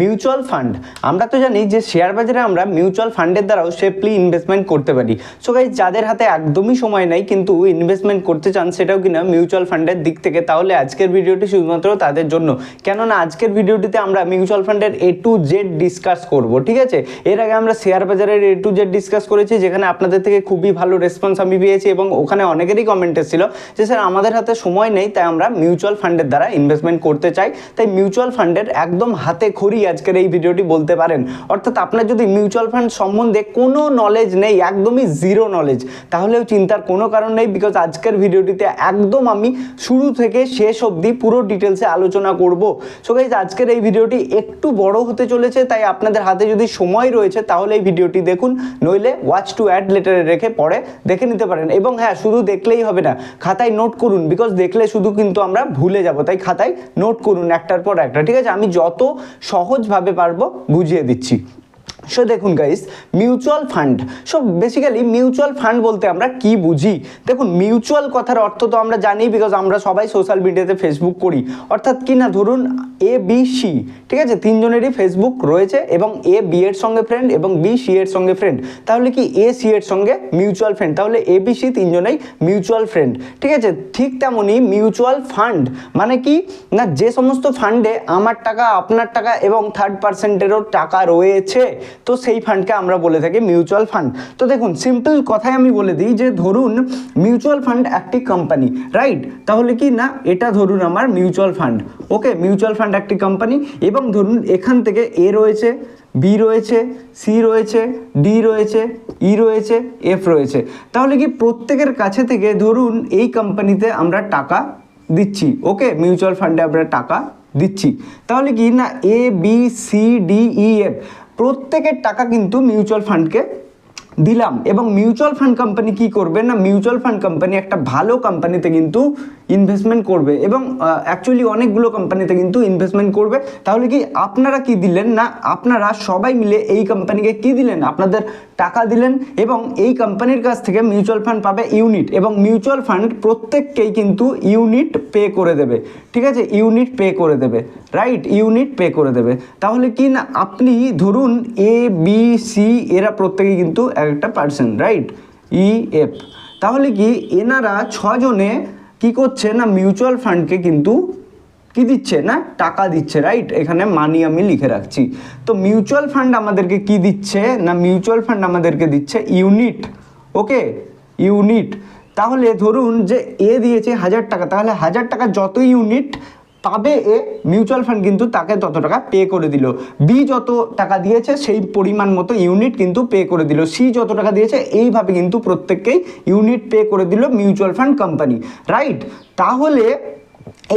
Mutual fund. আমরা তো জানি যে শেয়ার বাজারে আমরা মিউচুয়াল ফান্ডের দ্বারাও সেফলি ইনভেস্টমেন্ট করতে পারি। সো গাইজ যাদের হাতে একদমই সময় নেই কিন্তু ইনভেস্টমেন্ট করতে চান সেটাও কিনা মিউচুয়াল ফান্ডের দিক থেকে, তাহলে আজকের ভিডিওটি শুধুমাত্র তাদের জন্য। কেননা আজকের ভিডিওটিতে আমরা মিউচুয়াল ফান্ডের এ টু জেড ডিসকাস করব, ঠিক আছে? এর আগে আমরা শেয়ার বাজারের এ টু জেড ডিসকাস করেছি, যেখানে আপনাদের থেকে খুবই ভালো রেসপন্স আমি পেয়েছি এবং ওখানে অনেকেরই কমেন্ট এসেছিল যে, স্যার, আমাদের হাতে সময় নেই, তাই আমরা মিউচুয়াল ফান্ডের দ্বারা ইনভেস্টমেন্ট করতে চাই। তাই মিউচুয়াল ফান্ডের একদম হাতে খড়ি আজকের এই ভিডিওটি বলতে পারেন। অর্থাৎ আপনার যদি মিউচুয়াল ফান্ড সম্বন্ধে কোনো নলেজ নেই, একদমই জিরো নলেজ তাহলেও চিন্তার কোনো কারণ নেই বিকজ আজকের ভিডিওটিতে একদম আমি শুরু থেকে শেষ অবধি পুরো ডিটেলসে আলোচনা করব। সো গাইজ আজকের এই ভিডিওটি একটু বড় হতে চলেছে, তাই আপনাদের হাতে যদি সময় রয়েছে, তাহলে এই ভিডিওটি দেখুন, নইলে ওয়াচ টু অ্যাড লেটারে রেখে পরে দেখে নিতে পারেন। এবং হ্যাঁ শুধু দেখলেই হবে না, খাতায় নোট করুন বিকজ দেখলে শুধু কিন্তু আমরা ভুলে যাব, তাই খাতায় নোট করুন একটার পর একটা। ঠিক আছে, আমি যত সহজভাবে পারব বুঝিয়ে দিচ্ছি। সো দেখুন guys mutual fund so basically mutual fund বলতে আমরা কি বুঝি? দেখুন মিউচুয়াল কথার অর্থ তো আমরা জানি বিকজ আমরা সবাই সোশ্যাল মিডিয়াতে ফেসবুক করি। অর্থাৎ কি না, ধরুন এ বি সি ঠিক আছে? তিনজনেরই ফেসবুক রয়েছে এবং এ বি এর সঙ্গে ফ্রেন্ড এবং বি সি এর সঙ্গে ফ্রেন্ড তাহলে কি এ সি এর সঙ্গে মিউচুয়াল ফ্রেন্ড তাহলে এ বি সি তিনজনেই মিউচুয়াল ফ্রেন্ড ঠিক আছে? ঠিক তেমনই মিউচুয়াল ফান্ড মানে কি? না, যে সমস্ত ফান্ডে আমার টাকা, আপনার টাকা এবং থার্ড পার্সেন্টেরও টাকা রয়েছে তো সেই ফান্ডকে আমরা বলে থাকি মিউচুয়াল ফান্ড তো দেখুন সিম্পল কথায় আমি বলে দিই যে ধরুন মিউচুয়াল ফান্ড একটি কোম্পানি রাইট তাহলে কি না, এটা ধরুন আমার mutual fund okay mutual fund একটি কোম্পানি এবং ধরুন এখান থেকে এ রয়েছে বি রয়েছে সি রয়েছে ডি রয়েছে ই রয়েছে এফ রয়েছে। তাহলে কি প্রত্যেকের কাছে থেকে ধরুন এই কোম্পানিতে আমরা টাকা দিচ্ছি। ওকে মিউচুয়াল ফান্ডে আমরা টাকা দিচ্ছি। তাহলে কি না A B C D E F প্রত্যেকের টাকা কিন্তু মিউচুয়াল ফান্ডকে দিলাম। এবং মিউচুয়াল ফান্ড কোম্পানি কি করবে না মিউচুয়াল ফান্ড কোম্পানি একটা ভালো কোম্পানিতে কিন্তু ইনভেস্টমেন্ট করবে এবং অ্যাকচুয়ালি অনেকগুলো কোম্পানিতে কিন্তু ইনভেস্টমেন্ট করবে। তাহলে কি আপনারা কি দিলেন না, আপনারা সবাই মিলে এই কোম্পানিকে কি দিলেন? আপনাদের টাকা দিলেন এবং এই কোম্পানির কাছ থেকে মিউচুয়াল ফান্ড পাবে ইউনিট এবং মিউচুয়াল ফান্ড প্রত্যেককেই কিন্তু ইউনিট পে করে দেবে। ঠিক আছে? ইউনিট পে করে দেবে। রাইট ইউনিট পে করে দেবে। তাহলে কি না, আপনি ধরুন এ বি সি এরা প্রত্যেকেই কিন্তু একটা পার্সন রাইট ই এফ তাহলে কি এনারা ছজনে কি করছে না মিউচুয়াল ফান্ডকে কিন্তু কি দিচ্ছে না, টাকা দিচ্ছে রাইট এখানে মানি আমি লিখে রাখছি। তো মিউচুয়াল ফান্ড আমাদেরকে কি দিচ্ছে না মিউচুয়াল ফান্ড আমাদেরকে দিচ্ছে? ইউনিট ওকে ইউনিট তাহলে ধরুন যে এ দিয়েছে হাজার টাকা, তাহলে হাজার টাকা যত ইউনিট পাবে এ মিউচুয়াল ফান্ড কিন্তু তাকে তত টাকা পে করে দিল। বি যত টাকা দিয়েছে, সেই পরিমাণ মতো ইউনিট কিন্তু পে করে দিল। সি যত টাকা দিয়েছে, এইভাবে কিন্তু প্রত্যেককেই ইউনিট পে করে দিল মিউচুয়াল ফান্ড কোম্পানি রাইট তাহলে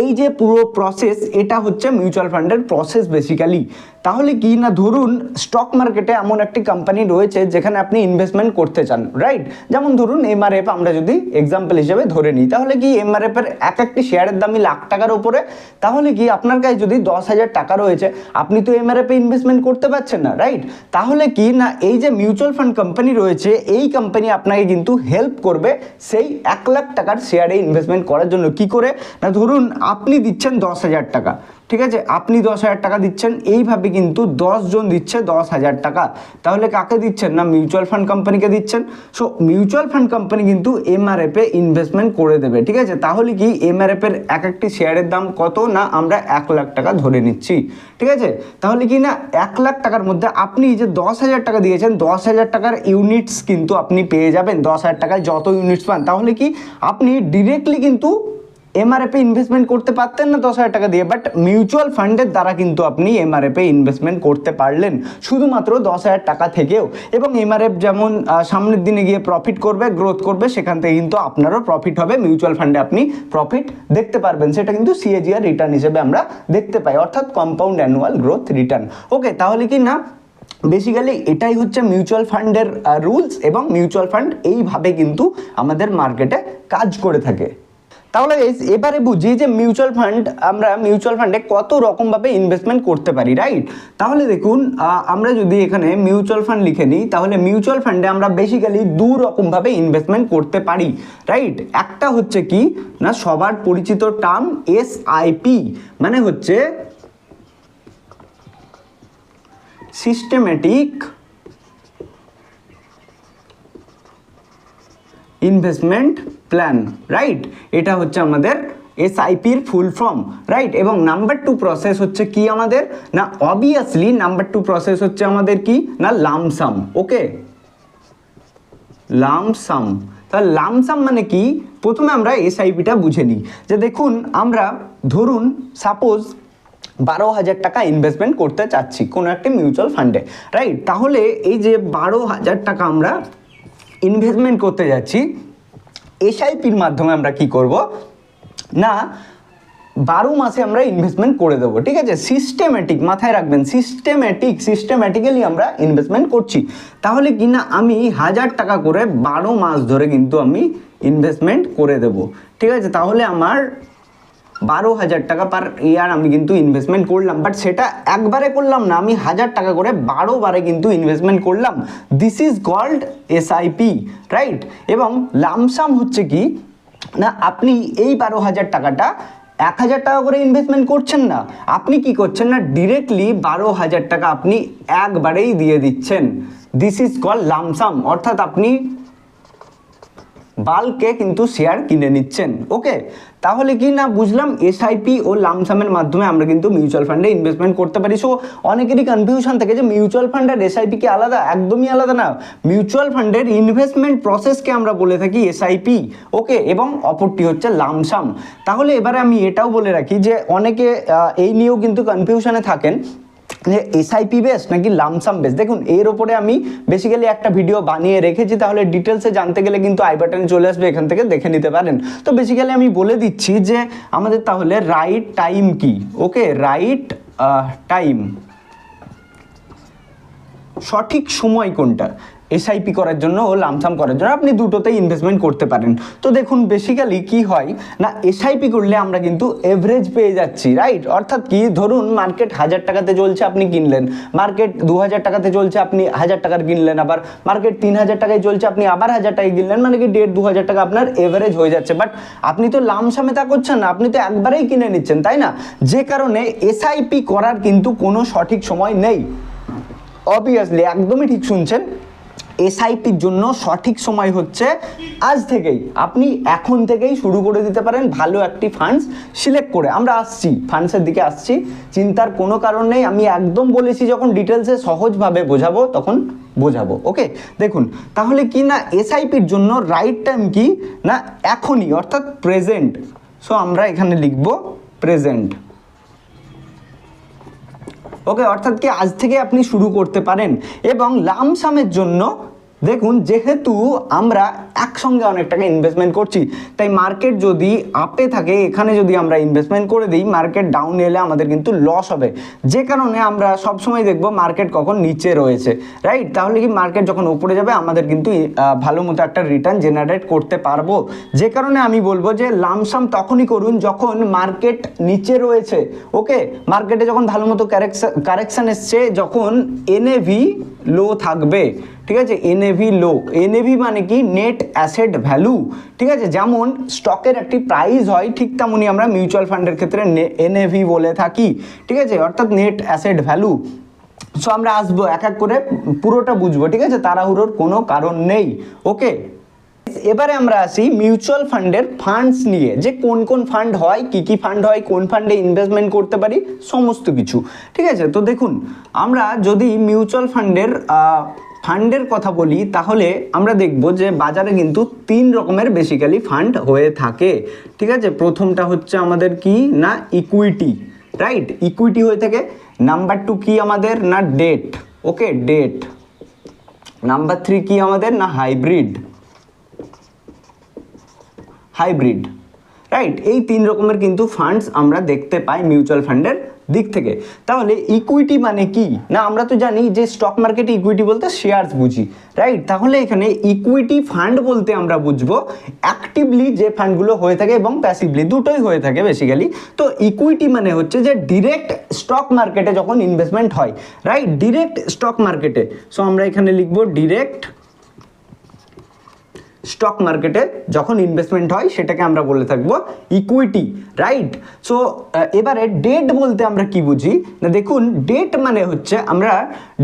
এই যে পুরো প্রসেস এটা হচ্ছে মিউচুয়াল ফান্ডের প্রসেস বেসিক্যালি তাহলে কি না ধরুন স্টক মার্কেটে এমন একটি কোম্পানি রয়েছে যেখানে আপনি ইনভেস্টমেন্ট করতে চান রাইট যেমন ধরুন এমআরএফ আমরা যদি এক্সাম্পল হিসেবে ধরে নিই, তাহলে কি এমআরএফের এক একটি শেয়ারের দামই লাখ টাকার উপরে? তাহলে কি আপনার কাছে যদি দশ হাজার টাকা রয়েছে, আপনি তো এমআরএফে ইনভেস্টমেন্ট করতে পারছেন না রাইট তাহলে কি না এই যে মিউচুয়াল ফান্ড কোম্পানি রয়েছে, এই কোম্পানি আপনাকে কিন্তু হেল্প করবে সেই এক লাখ টাকার শেয়ারে ইনভেস্টমেন্ট করার জন্য। কি করে? না ধরুন আপনি দিচ্ছেন দশ হাজার টাকা। ঠিক আছে? আপনি দশ হাজার টাকা দিচ্ছেন, এইভাবে কিন্তু জন দিচ্ছে দশ হাজার টাকা। তাহলে কাকে দিচ্ছেন? না মিউচুয়াল ফান্ড কোম্পানিকে দিচ্ছেন? সো মিউচুয়াল ফান্ড কোম্পানি কিন্তু এমআরএফে ইনভেস্টমেন্ট করে দেবে, ঠিক আছে? তাহলে কি এমআরএফের এক একটি শেয়ারের দাম কত? না, আমরা এক লাখ টাকা ধরে নিচ্ছি, ঠিক আছে? তাহলে কি না, এক লাখ টাকার মধ্যে আপনি যে দশ হাজার টাকা দিয়েছেন, দশ হাজার টাকার ইউনিটস কিন্তু আপনি পেয়ে যাবেন, দশ হাজার টাকায় যত ইউনিটস পান। তাহলে কি, আপনি ডিরেক্টলি কিন্তু এমআরএফে ইনভেস্টমেন্ট করতে পারতেন না দশ হাজার টাকা দিয়ে বাট মিউচুয়াল ফান্ডের দ্বারা কিন্তু আপনি এমআরএফে ইনভেস্টমেন্ট করতে পারলেন। শুধুমাত্র দশ হাজার টাকা থেকেও। এবং এমআরএফ যেমন সামনের দিনে গিয়ে প্রফিট করবে গ্রোথ করবে, সেখান থেকে কিন্তু আপনারও প্রফিট হবে। মিউচুয়াল ফান্ডে আপনি প্রফিট দেখতে পারবেন। সেটা কিন্তু সিএজিআর রিটার্ন হিসেবে আমরা দেখতে পাই, অর্থাৎ compound annual growth return okay তাহলে কি না? বেসিক্যালি এটাই হচ্ছে মিউচুয়াল ফান্ডের রুলস এবং মিউচুয়াল ফান্ড এইভাবে কিন্তু আমাদের মার্কেটে কাজ করে থাকে। তাহলে এবারে বুঝি যে মিউচুয়াল ফান্ড আমরা মিউচুয়াল ফান্ডে কত রকমভাবে ইনভেস্টমেন্ট করতে পারি রাইট তাহলে দেখুন আমরা যদি এখানে মিউচুয়াল ফান্ড লিখে নিই, তাহলে মিউচুয়াল ফান্ডে আমরা বেসিক্যালি দু রকমভাবে ইনভেস্টমেন্ট করতে পারি রাইট একটা হচ্ছে কি, না, সবার পরিচিত টার্ম এস আইপি মানে হচ্ছে সিস্টেমেটিক ইনভেস্টমেন্ট প্ল্যান রাইট এটা হচ্ছে আমাদের এসআইপির ফুল ফর্ম রাইট এবং নাম্বার টু প্রসেস হচ্ছে কি আমাদের? না অবভিয়াসলি নাম্বার টু প্রসেস হচ্ছে আমাদের কি? না lump sum okay lump sum তাহলে লামসাম মানে কি? প্রথমে আমরা এসআইপিটা বুঝে নিই। যে দেখুন, আমরা ধরুন সাপোজ বারো হাজার টাকা ইনভেস্টমেন্ট করতে চাচ্ছি কোনো একটা মিউচুয়াল ফান্ডে রাইট তাহলে এই যে বারো হাজার টাকা আমরা ইনভেস্টমেন্ট করতে যাচ্ছি এসআইপির মাধ্যমে আমরা কি করব? না, বারো মাসে আমরা ইনভেস্টমেন্ট করে দেবো, ঠিক আছে? সিস্টেমেটিক মাথায় রাখবেন সিস্টেমেটিক সিস্টেম্যাটিক্যালি আমরা ইনভেস্টমেন্ট করছি। তাহলে কি না, আমি হাজার টাকা করে বারো মাস ধরে কিন্তু আমি ইনভেস্টমেন্ট করে দেব, ঠিক আছে? তাহলে আমার বারো হাজার টাকা পার ইয়ার আমি কিন্তু ইনভেস্টমেন্ট করলাম। বাট সেটা একবারে করলাম না, আমি হাজার টাকা করে বারো বারে কিন্তু ইনভেস্টমেন্ট করলাম। This is called SIP right এবং লামসাম হচ্ছে কি, না, আপনি এই বারো হাজার টাকাটা এক হাজার টাকা করে ইনভেস্টমেন্ট করছেন না। আপনি কি করছেন না ডিরেক্টলি বারো হাজার টাকা আপনি একবারেই দিয়ে দিচ্ছেন। দিস ইজ কল লামসাম অর্থাৎ আপনি বাল্কে কিন্তু শেয়ার কিনে নিচ্ছেন ওকে তাহলে কি না, বুঝলাম এসআইপি ও লামসামের মাধ্যমে আমরা কিন্তু মিউচুয়াল ফান্ডে ইনভেস্টমেন্ট করতে পারি। সো অনেকেরই কনফিউশন থাকে যে মিউচুয়াল ফান্ড আর এসআইপি কি আলাদা? একদমই আলাদা না। মিউচুয়াল ফান্ডের ইনভেস্টমেন্ট প্রসেসকে আমরা বলে থাকি এসআইপি ওকে এবং অপরটি হচ্ছে লামসাম তাহলে এবারে আমি এটাও বলে রাখি যে অনেকে এই নিয়েও কিন্তু কনফিউশনে থাকেন। যে এসআইপি বেস নাকি লামসাম বেস দেখুন, এর ওপরে আমি বেসিক্যালি একটা ভিডিও বানিয়ে রেখেছি, তাহলে ডিটেলসে জানতে গেলে কিন্তু আই বাটনে চলে আসবে, এখান থেকে দেখে নিতে পারেন। তো বেসিক্যালি আমি বলে দিচ্ছি যে আমাদের তাহলে রাইট টাইম কি? ওকে রাইট টাইম সঠিক সময় কোনটা? এসআইপি করার জন্য ও লামসাম করার জন্য আপনি দুটোতেই ইনভেস্টমেন্ট করতে পারেন। তো দেখুন বেসিক্যালি কি হয়, না এসআইপি করলে আমরা কিন্তু এভারেজ পেয়ে যাচ্ছি রাইট অর্থাৎ কি, ধরুন মার্কেট হাজার টাকাতে চলছে আপনি কিনলেন মার্কেট দু হাজার টাকাতে চলছে আপনি হাজার টাকার কিনলেন, আবার মার্কেট তিন হাজার টাকায় চলছে আপনি আবার হাজার টাকায় কিনলেন মানে কি দেড় দু হাজার টাকা আপনার এভারেজ হয়ে যাচ্ছে। বাট আপনি তো লামসামে তা করছেন না, আপনি তো একবারেই কিনে নিচ্ছেন, তাই না? যে কারণে এসআইপি করার কিন্তু কোনো সঠিক সময় নেই। অবভিয়াসলি একদমই ঠিক শুনছেন এসআইপির জন্য সঠিক সময় হচ্ছে আজ থেকেই। আপনি এখন থেকেই শুরু করে দিতে পারেন ভালো একটি ফান্ডস সিলেক্ট করে। আমরা আসছি ফান্ডসের দিকে আসছি। চিন্তার কোনো কারণ নেই। আমি একদম বলেছি যখন ডিটেলসে সহজভাবে বোঝাবো, তখন বোঝাবো ওকে দেখুন, তাহলে কি না এসআইপির জন্য রাইট টাইম কি? না এখনই, অর্থাৎ প্রেজেন্ট সো আমরা এখানে লিখব প্রেজেন্ট ওকে অর্থাৎ কি আজ থেকে আপনি শুরু করতে পারেন এবং লামসামের জন্য দেখুন, যেহেতু আমরা একসঙ্গে অনেক টাকা ইনভেস্টমেন্ট করছি, তাই মার্কেট যদি আপে থাকে, এখানে যদি আমরা ইনভেস্টমেন্ট করে দিই মার্কেট ডাউন এলে আমাদের কিন্তু লস হবে। যে কারণে আমরা সবসময় দেখব মার্কেট কখন নিচে রয়েছে রাইট তাহলে কি মার্কেট যখন উপরে যাবে, আমাদের কিন্তু ভালো মতো একটা রিটার্ন জেনারেট করতে পারব। যে কারণে আমি বলব যে লামসাম তখনই করুন যখন মার্কেট নিচে রয়েছে ওকে মার্কেটে যখন ভালো মতো কারেকশন এসছে, যখন এনএভি লো থাকবে ঠিক আছে? এনএভি লো এনএভি মানে কি? নেট অ্যাসেট ভ্যালু ঠিক আছে? যেমন স্টকের একটি প্রাইস হয়, ঠিক তেমনই আমরা মিউচুয়াল ফান্ডের ক্ষেত্রে এনএভি বলে থাকি। ঠিক আছে? অর্থাৎ নেট অ্যাসেট ভ্যালু সো আমরা আসব এক এক করে, পুরোটা বুঝব, ঠিক আছে? তাড়াহুড়োর কোনো কারণ নেই। ওকে এবারে আমরা আসি মিউচুয়াল ফান্ডের ফান্ডস নিয়ে। যে কোন কোন ফান্ড হয়, কি কি ফান্ড হয়, কোন ফান্ডে ইনভেস্টমেন্ট করতে পারি, সমস্ত কিছু। ঠিক আছে? তো দেখুন, আমরা যদি মিউচুয়াল ফান্ডের ফান্ডের কথা বলি, তাহলে আমরা দেখব যে বাজারে কিন্তু তিন রকমের বেসিক্যালি ফান্ড হয়ে থাকে। ঠিক আছে? প্রথমটা হচ্ছে আমাদের কি? না ইকুইটি রাইট ইকুইটি হয়ে থাকে। নাম্বার টু কি আমাদের? না debt okay debt number three কি আমাদের? না হাইব্রিড হাইব্রিড রাইট এই তিন রকমের কিন্তু ফান্ডস আমরা দেখতে পাই মিউচুয়াল ফান্ডের দিক থেকে। তাহলে ইকুইটি মানে কি? না, আমরা তো জানি যে স্টক মার্কেটে ইকুইটি বলতে শেয়ারস বুঝি রাইট তাহলে এখানে ইকুইটি ফান্ড বলতে আমরা বুঝব অ্যাক্টিভলি যে ফান্ডগুলো হয়ে থাকে এবং প্যাসিভলি দুটোই হয়ে থাকে বেসিক্যালি তো ইকুইটি মানে হচ্ছে যে ডিরেক্ট স্টক মার্কেটে যখন ইনভেস্টমেন্ট হয় রাইট ডিরেক্ট স্টক মার্কেটে সো আমরা এখানে লিখব ডিরেক্ট স্টক মার্কেটে যখন ইনভেস্টমেন্ট হয়, সেটাকে আমরা বলে থাকব ইকুইটি রাইট সো এবারে ডেট বলতে আমরা কি বুঝি? না, দেখুন ডেট মানে হচ্ছে আমরা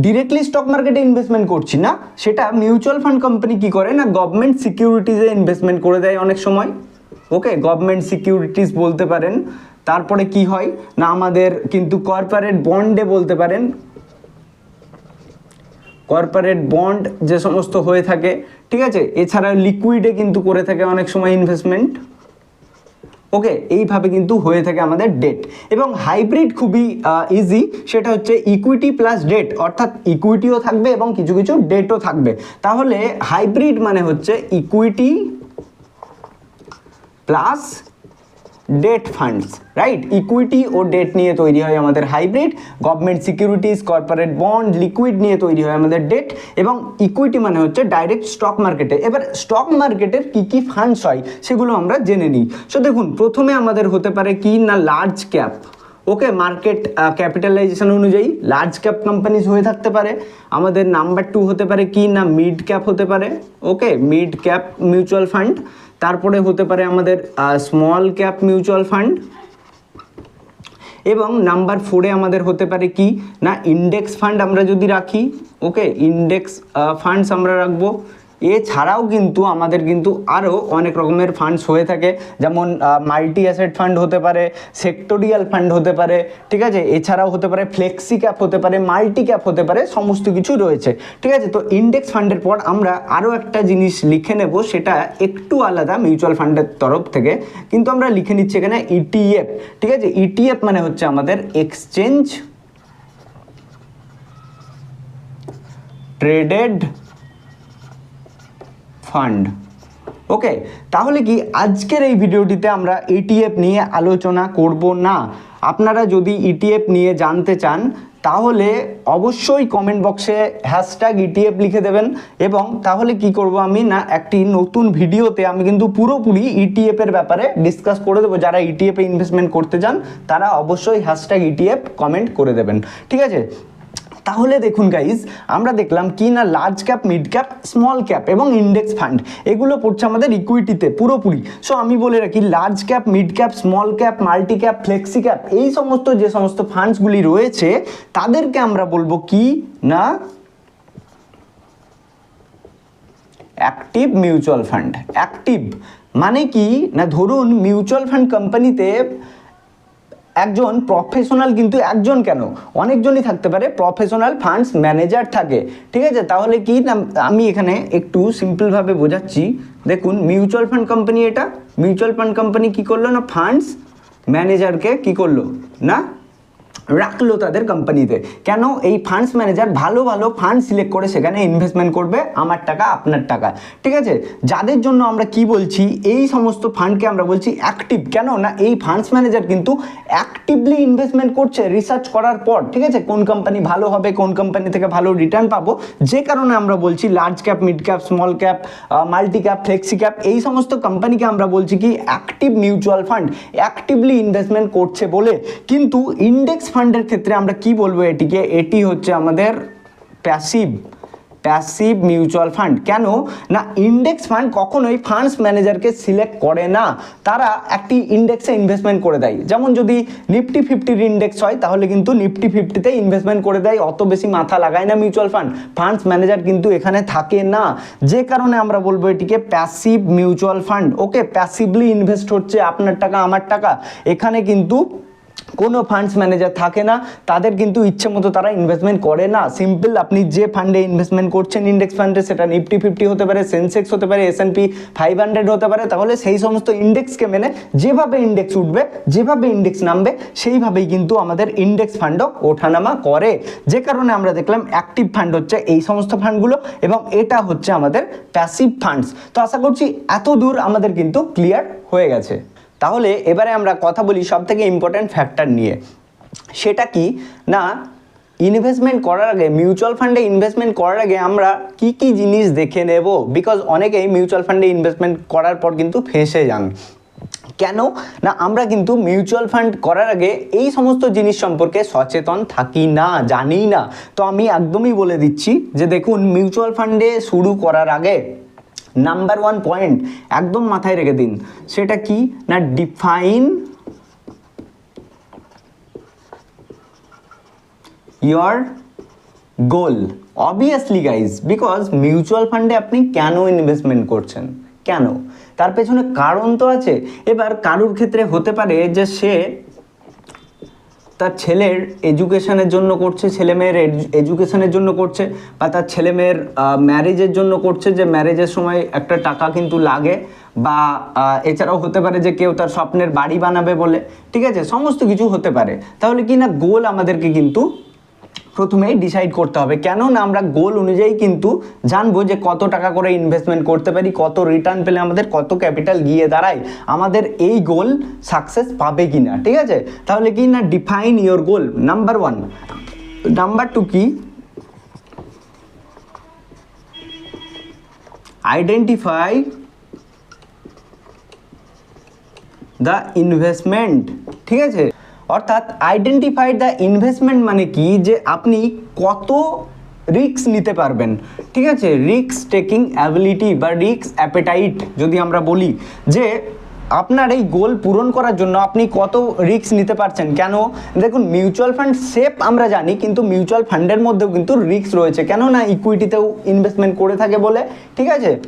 ডিরেক্টলি স্টক মার্কেটে ইনভেস্টমেন্ট করছি না, সেটা মিউচুয়াল ফান্ড কোম্পানি কি করে না গভর্নমেন্ট সিকিউরিটিজে ইনভেস্টমেন্ট করে দেয় অনেক সময়। ওকে গভর্নমেন্ট সিকিউরিটিজ বলতে পারেন, তারপরে কি হয় না, আমাদের কিন্তু কর্পোরেট বন্ডে বলতে পারেন। কর্পোরেট বন্ড যে সমস্ত হয়ে থাকে ঠিক আছে? এছাড়া লিকুইডে কিন্তু করে থাকে অনেক সময় ইনভেস্টমেন্ট ওকে এইভাবে কিন্তু হয়ে থাকে আমাদের ডেট এবং হাইব্রিড খুবই ইজি সেটা হচ্ছে ইকুইটি প্লাস ডেট অর্থাৎ ইকুইটিও থাকবে এবং কিছু কিছু ডেটও থাকবে। তাহলে হাইব্রিড মানে হচ্ছে equity plus debt funds right equity ও ডেট নিয়ে তৈরি হয় আমাদের hybrid government securities corporate bond liquid নিয়ে তৈরি হয় আমাদের ডেট এবং ইকুইটি মানে হচ্ছে ডাইরেক্ট স্টক মার্কেটে এবার স্টক মার্কেটের কি কি ফান্ডস হয় সেগুলো আমরা জেনে নিই। সো দেখুন, প্রথমে আমাদের হতে পারে কি না large cap okay market capitalization অনুযায়ী লার্জ ক্যাপ কোম্পানিজ হয়ে থাকতে পারে। আমাদের নাম্বার টু হতে পারে কি না মিড ক্যাপ হতে পারে। Okay mid cap mutual fund তারপরে হতে পারে আমাদের স্মল ক্যাপ মিউচুয়াল ফান্ড এবং নাম্বার ফোরে আমাদের হতে পারে কি? না ইন্ডেক্স ফান্ড আমরা যদি রাখি ওকে ইন্ডেক্স ফান্ডস আমরা রাখব। এছাড়াও কিন্তু আমাদের কিন্তু আরও অনেক রকমের ফান্ডস হয়ে থাকে। যেমন মাল্টি অ্যাসেট ফান্ড হতে পারে সেক্টোরিয়াল ফান্ড হতে পারে, ঠিক আছে? এছাড়াও হতে পারে ফ্লেক্সি ক্যাপ হতে পারে মাল্টি ক্যাপ হতে পারে, সমস্ত কিছু রয়েছে, ঠিক আছে? তো ইন্ডেক্স ফান্ডের পর আমরা আরও একটা জিনিস লিখে নেব, সেটা একটু আলাদা মিউচুয়াল ফান্ডের তরফ থেকে। কিন্তু আমরা লিখে নিচ্ছি এখানে ইটিএফ ঠিক আছে? ইটিএফ মানে হচ্ছে আমাদের এক্সচেঞ্জ ট্রেডেড ফান্ড ওকে তাহলে কি আজকের এই ভিডিওটিতে আমরা ইটিএফ নিয়ে আলোচনা করব না? আপনারা যদি ইটিএফ নিয়ে জানতে চান, তাহলে অবশ্যই কমেন্ট বক্সে হ্যাশট্যাগ ইটিএফ লিখে দেবেন এবং তাহলে কি করব আমি না, একটি নতুন ভিডিওতে আমি কিন্তু পুরোপুরি ইটিএফ এর ব্যাপারে ডিসকাস করে দেবো। যারা ইটিএফ ইনভেস্টমেন্ট করতে চান, তারা অবশ্যই হ্যাশট্যাগ ইটিএফ কমেন্ট করে দেবেন। ঠিক আছে? তাহলে দেখুন গাইজ আমরা দেখলাম কি না large cap mid cap small cap এবং ইন্ডেক্স ফান্ড এগুলো পড়ছে আমাদের ইকুইটিতে পুরোপুরি। সো আমি বলে রাখি large cap mid cap small cap multi cap flexi cap এই সমস্ত যে সমস্ত ফান্ডসগুলি রয়েছে, তাদেরকে আমরা বলব কি না? অ্যাক্টিভ মিউচুয়াল ফান্ড অ্যাক্টিভ মানে কি? না ধরুন মিউচুয়াল ফান্ড কোম্পানিতে একজন প্রফেশনাল কিন্তু একজন কেন? অনেকজনই থাকতে পারে প্রফেশনাল ফান্ডস ম্যানেজার থাকে। ঠিক আছে? তাহলে কি আমি এখানে একটু সিম্পলভাবে বোঝাচ্ছি। দেখুন মিউচুয়াল ফান্ড কোম্পানি এটা। মিউচুয়াল ফান্ড কোম্পানি কী করল না? ফান্ডস ম্যানেজারকে কি করল? না? রাখল তাদের কোম্পানিতে কেন? এই ফান্ডস ম্যানেজার ভালো ভালো ফান্ড সিলেক্ট করে সেখানে ইনভেস্টমেন্ট করবে আমার টাকা, আপনার টাকা। ঠিক আছে? যাদের জন্য আমরা কি বলছি? এই সমস্ত ফান্ডকে আমরা বলছি অ্যাক্টিভ কেন? না, এই ফান্ডস ম্যানেজার কিন্তু অ্যাক্টিভলি ইনভেস্টমেন্ট করছে রিসার্চ করার পর। ঠিক আছে? কোন কোম্পানি ভালো হবে, কোন কোম্পানি থেকে ভালো রিটার্ন পাবো? যে কারণে আমরা বলছি large cap mid cap small cap multi cap flexi cap এই সমস্ত কোম্পানিকে আমরা বলছি কি active mutual fund actively investment করছে বলে। কিন্তু ইন্ডেক্স ফান্ডের ক্ষেত্রে আমরা কি বলব এটিকে? এটি হচ্ছে আমাদের প্যাসিভ প্যাসিভ মিউচুয়াল ফান্ড কেন? না ইন্ডেক্স ফান্ড কখনোই ফান্ডস ম্যানেজারকে সিলেক্ট করে না। তারা একটি ইন্ডেক্সে ইনভেস্টমেন্ট করে দেয়। যেমন যদি নিফটি ফিফটির ইন্ডেক্স হয়, তাহলে কিন্তু নিফটি ফিফটিতে ইনভেস্টমেন্ট করে দেয়। অত বেশি মাথা লাগায় না মিউচুয়াল ফান্ড ফান্ডস ম্যানেজার কিন্তু এখানে থাকে না। যে কারণে আমরা বলব এটিকে passive mutual fund okay passively invest হচ্ছে আপনার টাকা, আমার টাকা। এখানে কিন্তু কোনো ফান্ডস ম্যানেজার থাকে না, তাদের কিন্তু ইচ্ছে মতো তারা ইনভেস্টমেন্ট করে না। সিম্পল আপনি যে ফান্ডে ইনভেস্টমেন্ট করছেন ইন্ডেক্স ফান্ডে সেটা নিফটি ফিফটি হতে পারে সেন্সেক্স হতে পারে এস পি ফাইভ হান্ড্রেড হতে পারে, তাহলে সেই সমস্ত ইন্ডেক্সকে মেনে যেভাবে ইন্ডেক্স উঠবে, যেভাবে ইন্ডেক্স নামবে, সেইভাবেই কিন্তু আমাদের ইন্ডেক্স ফান্ডও ওঠানামা করে। যে কারণে আমরা দেখলাম অ্যাক্টিভ ফান্ড হচ্ছে এই সমস্ত ফান্ডগুলো এবং এটা হচ্ছে আমাদের প্যাসিভ ফান্ডস তো আশা করছি এত দূর আমাদের কিন্তু ক্লিয়ার হয়ে গেছে। তাহলে এবারে আমরা কথা বলি সব থেকে ইম্পর্ট্যান্ট ফ্যাক্টর নিয়ে। সেটা কি? না ইনভেস্টমেন্ট করার আগে মিউচুয়াল ফান্ডে ইনভেস্টমেন্ট করার আগে আমরা কি কি জিনিস দেখে নেব? বিকজ অনেকেই মিউচুয়াল ফান্ডে ইনভেস্টমেন্ট করার পর কিন্তু ফেঁসে যান। কেন? না, আমরা কিন্তু মিউচুয়াল ফান্ড করার আগে এই সমস্ত জিনিস সম্পর্কে সচেতন থাকি না, জানি না। তো আমি একদমই বলে দিচ্ছি যে দেখুন মিউচুয়াল ফান্ডে শুরু করার আগে নাম্বার ওয়ান পয়েন্ট একদম মাথায় রেখে দিন। সেটা কি? না define your goal obviously guys because mutual ফান্ডে আপনি কেন ইনভেস্টমেন্ট করছেন? কেন? তার পেছনে কারণ তো আছে। এবার কারুর ক্ষেত্রে হতে পারে যে সে তার ছেলের এডুকেশনের জন্য করছে, ছেলে মেয়ের এডুকেশানের জন্য করছে বা তার ছেলে মেয়ের ম্যারেজের জন্য করছে যে ম্যারেজের সময় একটা টাকা কিন্তু লাগে বা এছাড়াও হতে পারে যে কেউ তার স্বপ্নের বাড়ি বানাবে বলে, ঠিক আছে? সমস্ত কিছু হতে পারে। তাহলে কি না গোল আমাদেরকে কিন্তু প্রথমেই ডিসাইড করতে হবে। কেন না আমরা গোল অনুযায়ী কিন্তু জানব যে কত টাকা করে ইনভেস্টমেন্ট করতে পারি, কত রিটার্ন পেলে আমাদের কত ক্যাপিটাল গিয়ে দাঁড়ায়, আমাদের এই গোল সাকসেস পাবে কি না ঠিক আছে? তাহলে কি না define your goal number one number two কি? আইডেন্টিফাই দ্য ইনভেস্টমেন্ট ঠিক আছে? অর্থাৎ আইডেন্টিফাই দ্য ইনভেস্টমেন্ট মানে কি? যে আপনি কত রিস্ক নিতে পারবেন। ঠিক আছে? রিস্ক টেকিং অ্যাবিলিটি বা রিস্ক অ্যাপেটাইট যদি আমরা বলি, যে আপনার এই গোল পূরণ করার জন্য আপনি কত রিস্ক নিতে পারছেন? কেন? দেখুন মিউচুয়াল ফান্ড সেফ আমরা জানি, কিন্তু মিউচুয়াল ফান্ডের মধ্যেও কিন্তু রিস্ক রয়েছে। কেন না ইকুইটিতেও ইনভেস্টমেন্ট করে থাকে বলে। ঠিক আছে?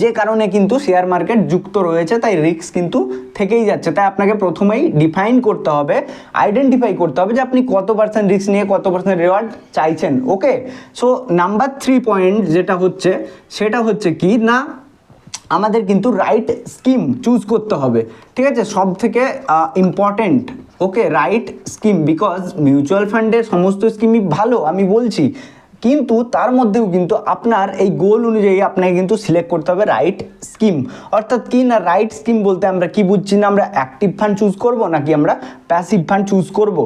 যে কারণে কিন্তু শেয়ার মার্কেট যুক্ত রয়েছে, তাই রিস্ক কিন্তু থেকেই যাচ্ছে। তাই আপনাকে প্রথমেই ডিফাইন করতে হবে আইডেন্টিফাই করতে হবে যে আপনি কত পার্সেন্ট রিস্ক নিয়ে কত পার্সেন্ট রেওয়ার্ড চাইছেন okay so number three point যেটা হচ্ছে, সেটা হচ্ছে কি? না, আমাদের কিন্তু রাইট স্কিম চুজ করতে হবে, ঠিক আছে? সব থেকে important okay right scheme because mutual ফান্ডের সমস্ত স্কিমই ভালো, আমি বলছি। কিন্তু তার মধ্যেও কিন্তু আপনার এই গোল অনুযায়ী আপনাকে কিন্তু সিলেক্ট করতে হবে রাইট স্কিম অর্থাৎ কি না রাইট স্কিম বলতে আমরা কি বুঝছি না, আমরা অ্যাক্টিভ ফান্ড চুজ করব নাকি আমরা প্যাসিভ ফান্ড চুজ করব?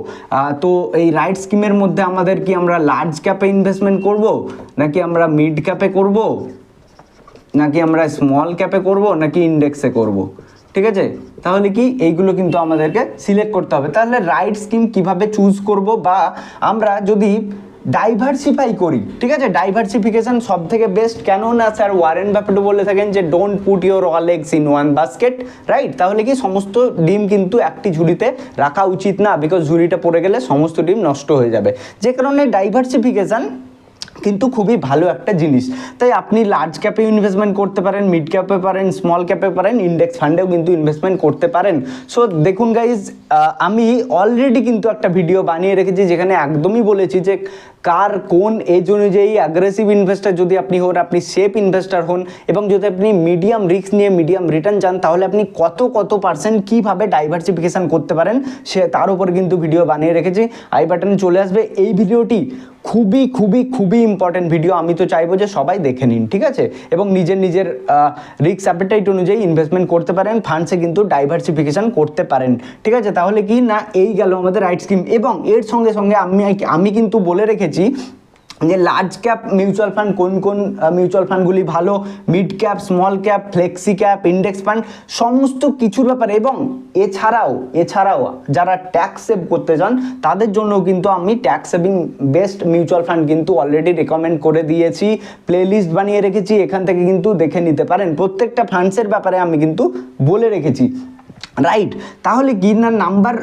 তো এই রাইট স্কিমের মধ্যে আমাদের কি আমরা লার্জ ক্যাপে ইনভেস্টমেন্ট করব? নাকি আমরা মিড ক্যাপে করব? নাকি আমরা স্মল ক্যাপে করব? নাকি ইন্ডেক্সে করব? ঠিক আছে? তাহলে কি এইগুলো কিন্তু আমাদেরকে সিলেক্ট করতে হবে। তাহলে রাইট স্কিম কীভাবে চুজ করব? বা আমরা যদি ডাইভার্সিফাই করি, ঠিক আছে? ডাইভার্সিফিকেশন সব থেকে বেস্ট কেন না স্যার ওয়ারেন ব্যাপারটা বলে থাকেন যে don't put your all eggs in one basket right তাহলে কি সমস্ত ডিম কিন্তু একটি ঝুড়িতে রাখা উচিত না বিকজ ঝুড়িটা পড়ে গেলে সমস্ত ডিম নষ্ট হয়ে যাবে। যে কারণে ডাইভার্সিফিকেশন কিন্তু খুবই ভালো একটা জিনিস। তাই আপনি লার্জ ক্যাপে ইনভেস্টমেন্ট করতে পারেন মিড ক্যাপে পারেন স্মল ক্যাপে পারেন ইন্ডেক্স ফান্ডেও কিন্তু ইনভেস্টমেন্ট করতে পারেন। সো দেখুন গাইজ আমি অলরেডি কিন্তু একটা ভিডিও বানিয়ে রেখেছি যেখানে একদমই বলেছি যে কার কোন এজ অনুযায়ী অ্যাগ্রেসিভ ইনভেস্টার যদি আপনি হন, আপনি সেফ ইনভেস্টার হন এবং যদি আপনি মিডিয়াম রিস্ক নিয়ে মিডিয়াম রিটার্ন চান, তাহলে আপনি কত কত পার্সেন্ট কীভাবে ডাইভার্সিফিকেশান করতে পারেন, সে তার উপর কিন্তু ভিডিও বানিয়ে রেখেছি। আই বাটনে চলে আসবে। এই ভিডিওটি খুবই খুবই খুবই ইম্পর্টেন্ট ভিডিও আমি তো চাইব যে সবাই দেখে নিন, ঠিক আছে? এবং নিজের নিজের রিক্স অ্যাপেটাইট অনুযায়ী ইনভেস্টমেন্ট করতে পারেন ফান্ডসে কিন্তু ডাইভার্সিফিকেশান করতে পারেন, ঠিক আছে? তাহলে কি না, এই গেল আমাদের রাইট স্কিম এবং এর সঙ্গে সঙ্গে আমি আমি কিন্তু বলে রেখেছি যে লার্জ ক্যাপ মিউচুয়াল ফান্ড কোন কোন মিউচুয়াল ফান্ডগুলি ভালো mid cap small cap flexi cap index fund সমস্ত কিছুর ব্যাপারে এবং এছাড়াও এছাড়াও যারা ট্যাক্স সেভ করতে চান, তাদের জন্য কিন্তু আমি tax saving best mutual fund কিন্তু অলরেডি রেকমেন্ড করে দিয়েছি প্লেলিস্ট বানিয়ে রেখেছি, এখান থেকে কিন্তু দেখে নিতে পারেন। প্রত্যেকটা ফান্ডসের ব্যাপারে আমি কিন্তু বলে রেখেছি। রাইট তাহলে গিনার নাম্বার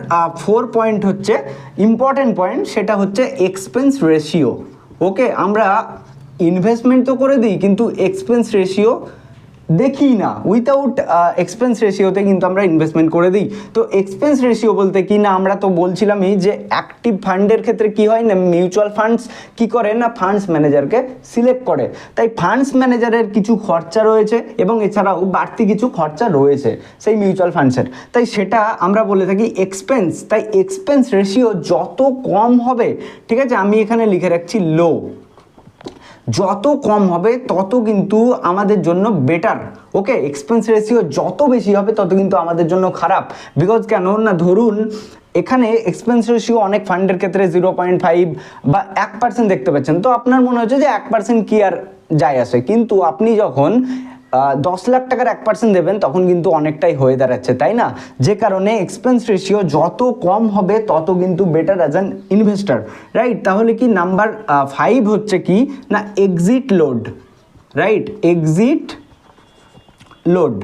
ফোর পয়েন্ট হচ্ছে ইম্পর্টেন্ট পয়েন্ট সেটা হচ্ছে এক্সপেন্স রেশিও ওকে আমরা ইনভেস্টমেন্ট তো করে দিই কিন্তু এক্সপেন্স রেশিও দেখি না। উইথাউট এক্সপেন্স রেশিওতে কিন্তু আমরা ইনভেস্টমেন্ট করে দিই। তো এক্সপেন্স রেশিও বলতে কি না, আমরা তো বলছিলামই যে অ্যাক্টিভ ফান্ডের ক্ষেত্রে কি হয় না মিউচুয়াল ফান্ডস কি করে না ফান্ডস ম্যানেজারকে সিলেক্ট করে। তাই ফান্ডস ম্যানেজারের কিছু খরচা রয়েছে এবং এছাড়াও বাড়তি কিছু খরচা রয়েছে সেই মিউচুয়াল ফান্ডসের তাই সেটা আমরা বলে থাকি এক্সপেন্স তাই এক্সপেন্স রেশিও যত কম হবে, ঠিক আছে, আমি এখানে লিখে রাখছি লো যত কম হবে, তত কিন্তু আমাদের জন্য বেটার ওকে এক্সপেন্স রেশিও যত বেশি হবে, তত কিন্তু আমাদের জন্য খারাপ। বিকজ কেন? না, ধরুন, এখানে এক্সপেন্স রেশিও অনেক ফান্ডের ক্ষেত্রে জিরো পয়েন্ট ফাইভ বা এক পার্সেন্ট দেখতে পাচ্ছেন। তো আপনার মনে হচ্ছে যে এক পার্সেন্ট কি আর যায় আসে? কিন্তু আপনি যখন দশ লাখ টাকার এক পার্সেন্ট দেবেন, তখন কিন্তু অনেকটাই হয়ে দাঁড়াচ্ছে, তাই না? যে কারণে এক্সপেন্স রেশিও যত কম হবে, তত কিন্তু better as an investor right তাহলে কি নাম্বার ফাইভ হচ্ছে কি? না exit load right exit load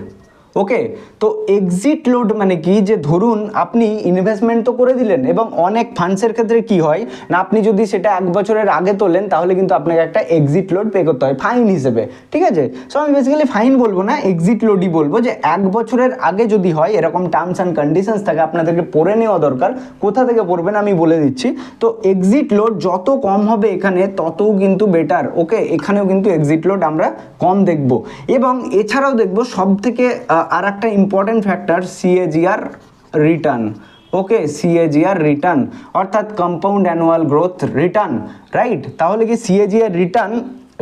okay তো এক্সিট লোড মানে কি? যে ধরুন আপনি ইনভেস্টমেন্ট তো করে দিলেন এবং অনেক ফান্ডসের ক্ষেত্রে কি হয়? না, আপনি যদি সেটা এক বছরের আগে তোলেন, তাহলে কিন্তু আপনাকে একটা এক্সিট লোড পে করতে হয় ফাইন হিসেবে। ঠিক আছে? সো আমি বেসিক্যালি ফাইন বলব না এক্সিট লোডই বলব যে এক বছরের আগে যদি হয়, এরকম টার্মস অ্যান্ড কন্ডিশনস থাকে, আপনাদেরকে পড়ে নেওয়া দরকার। কোথা থেকে পড়বেন আমি বলে দিচ্ছি। তো এক্সিট লোড যত কম হবে এখানে, ততও কিন্তু বেটার ওকে এখানেও কিন্তু এক্সিট লোড আমরা কম দেখব। এবং এছাড়াও দেখব সব থেকে আর একটা important factor CAGR return okay CAGR return অর্থাৎ compound annual growth return right তাহলে কি সিএজিআর রিটার্ন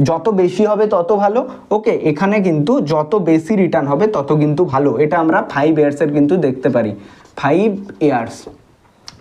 যত বেশি হবে তত ভালো? ওকে এখানে কিন্তু যত বেশি রিটার্ন হবে তত কিন্তু ভালো। এটা আমরা ফাইভ ইয়ার্সের কিন্তু দেখতে পারি। ফাইভ ইয়ার্স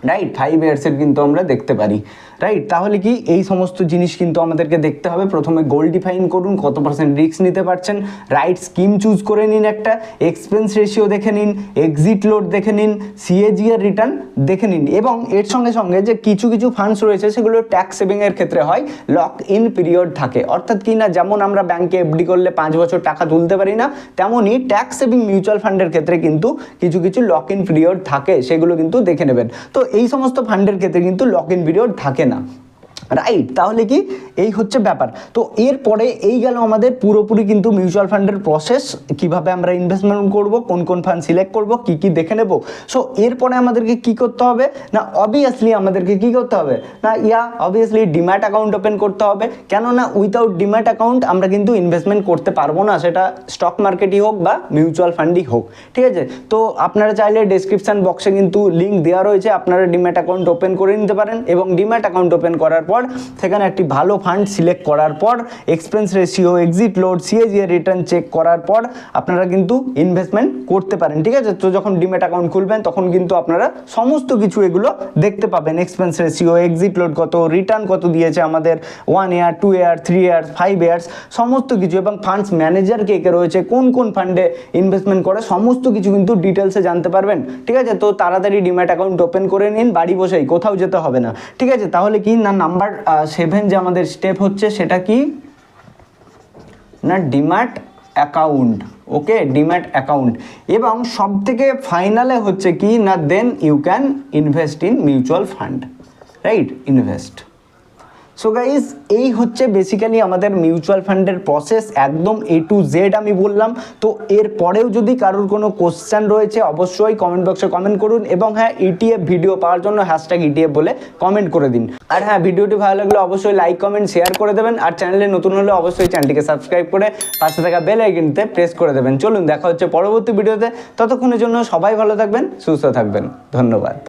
রাইট ফাইভ ইয়ার্সের কিন্তু আমরা দেখতে পারি। রাইট তাহলে কি এই সমস্ত জিনিস কিন্তু আমাদেরকে দেখতে হবে। প্রথমে গোল ডিফাইন করুন, কত পার্সেন্ট রিস্ক নিতে পারছেন। রাইট স্কিম চুজ করে নিন একটা এক্সপেন্স রেশিও দেখে নিন এক্সিট লোড দেখে নিন সিএজিআর রিটার্ন দেখে নিন। এবং এর সঙ্গে সঙ্গে যে কিছু কিছু ফান্ডস রয়েছে, সেগুলো ট্যাক্স সেভিংয়ের ক্ষেত্রে হয় লক ইন পিরিয়ড থাকে। অর্থাৎ কি না, যেমন আমরা ব্যাংকে এফডি করলে পাঁচ বছর টাকা তুলতে পারি না, তেমনই ট্যাক্স সেভিং মিউচুয়াল ফান্ডের ক্ষেত্রে কিন্তু কিছু কিছু লক ইন পিরিয়ড থাকে, সেগুলো কিন্তু দেখে নেবেন। তো এই সমস্ত ফান্ডের ক্ষেত্রে কিন্তু লক ইন পিরিয়ড থাকে না। 나무 রাইট তাহলে কি? এই হচ্ছে ব্যাপার। তো এরপরে এই গেল আমাদের পুরোপুরি কিন্তু মিউচুয়াল ফান্ডের প্রসেস কীভাবে আমরা ইনভেস্টমেন্ট করব, কোন কোন ফান্ড সিলেক্ট করব, কি কি দেখে নেব। সো এরপরে আমাদেরকে কি করতে হবে? না অবভিয়াসলি আমাদেরকে কি করতে হবে? না, yeah obviously demat account open করতে হবে। কেননা উইথাউট ডিম্যাট অ্যাকাউন্ট আমরা কিন্তু ইনভেস্টমেন্ট করতে পারব না, সেটা স্টক মার্কেটই হোক বা মিউচুয়াল ফান্ডই হোক। ঠিক আছে? তো আপনারা চাইলে ডেসক্রিপশন বক্সে কিন্তু লিঙ্ক দেওয়া রয়েছে, আপনারা ডিম্যাট অ্যাকাউন্ট ওপেন করে নিতে পারেন এবং ডিম্যাট অ্যাকাউন্ট ওপেন করার পর সেখানে একটি ভালো ফান্ড সিলেক্ট করার পর expense ratio exit load CAGR return check করার পর, আপনারা কিন্তু ইনভেস্টমেন্ট করতে পারেন, ঠিক আছে? তো যখন ডিমেট অ্যাকাউন্ট খুলবেন, তখন কিন্তু আপনারা সমস্ত কিছু এগুলো দেখতে পাবেন। এক্সপেন্স রেশিও এক্সিট লোড কত রিটার্ন কত দিয়েছে আমাদের one year two year three years five years সমস্ত কিছু এবং ফান্ডস ম্যানেজার কে কে রয়েছে, কোন কোন ফান্ডে ইনভেস্টমেন্ট করে, সমস্ত কিছু কিন্তু ডিটেলসে জানতে পারবেন, ঠিক আছে? তো তাড়াতাড়ি ডিম্যাট অ্যাকাউন্ট ওপেন করে নিন, বাড়ি বসেই, কোথাও যেতে হবে না, ঠিক আছে? তাহলে কি না নাম্বার সেভেন যে আমাদের স্টেপ হচ্ছে সেটা কি? না, demat account. Okay, demat account. এবং সব থেকে ফাইনালে হচ্ছে কি? না, then you can invest in mutual fund, right? Invest. So guys এই হচ্ছে বেসিক্যালি আমাদের মিউচুয়াল ফান্ডের প্রসেস একদম এ টু জেড আমি বললাম। তো এর পরেও যদি কারোর কোনো কোশ্চেন রয়েছে, অবশ্যই কমেন্ট বক্সে কমেন্ট করুন এবং হ্যাঁ ইটিএফ ভিডিও পাওয়ার জন্য হ্যাশট্যাগ ইটিএফ বলে কমেন্ট করে দিন। আর হ্যাঁ ভিডিওটি ভালো লাগলে অবশ্যই লাইক কমেন্ট শেয়ার করে দেবেন। আর চ্যানেলে নতুন হলে অবশ্যই চ্যানেলটিকে সাবস্ক্রাইব করে পাশে থাকা বেল আইকনতে প্রেস করে দেবেন। চলুন, দেখা হচ্ছে পরবর্তী ভিডিওতে ততক্ষণের জন্য সবাই ভালো থাকবেন, সুস্থ থাকবেন। ধন্যবাদ।